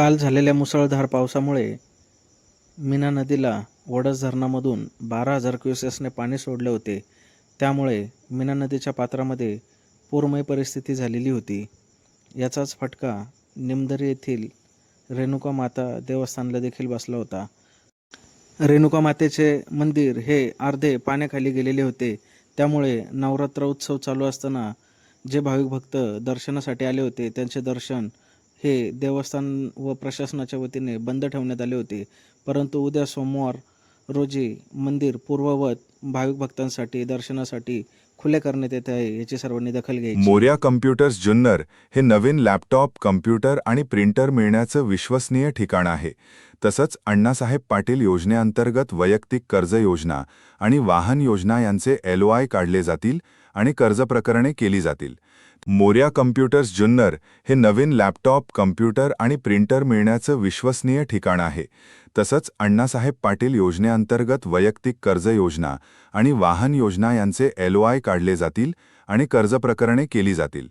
काल झालेल्या मुसळधार पावसामुळे मीना नदीला वडस धरणामधून बारा हजार क्युसेसने पाणी सोडले होते. त्यामुळे मीना नदीच्या पात्रामध्ये पूरमय परिस्थिती झालेली होती. याचाच फटका निमदरी येथील रेणुका माता देवस्थानला देखील बसला होता. रेणुका मातेचे मंदिर हे अर्धे पाण्याखाली गेलेले होते. त्यामुळे नवरात्र उत्सव चालू असताना जे भाविक भक्त दर्शनासाठी आले होते त्यांचे दर्शन हे देवस्थान व प्रशासनाच्या वतीने बंद ठेवण्यात आले होते. परंतु उद्या सोमवार रोजी मंदिर पूर्ववत भाविक भक्तांसाठी दर्शनासाठी खुले करण्यात येत आहे याची सर्वांनी दखल घ्यायची. मोर्या कम्प्युटर्स जुन्नर हे नवीन लॅपटॉप कम्प्युटर आणि प्रिंटर मिळण्याचं विश्वसनीय ठिकाण आहे. तसंच अण्णासाहेब पाटील योजनेअंतर्गत वैयक्तिक कर्ज योजना आणि वाहन योजना यांचे एल आय काढले जातील आणि कर्ज प्रकरणे केली जातील. मोर्या कम्प्युटर्स जुन्नर हे नवीन लॅपटॉप कम्प्युटर आणि प्रिंटर मिळण्याचं विश्वसनीय ठिकाण आहे. तसंच अण्णासाहेब पाटील योजनेअंतर्गत वैयक्तिक कर्ज योजना आणि वाहन योजना यांचे एलओआय काढले जातील आणि कर्ज प्रकरणे केली जातील.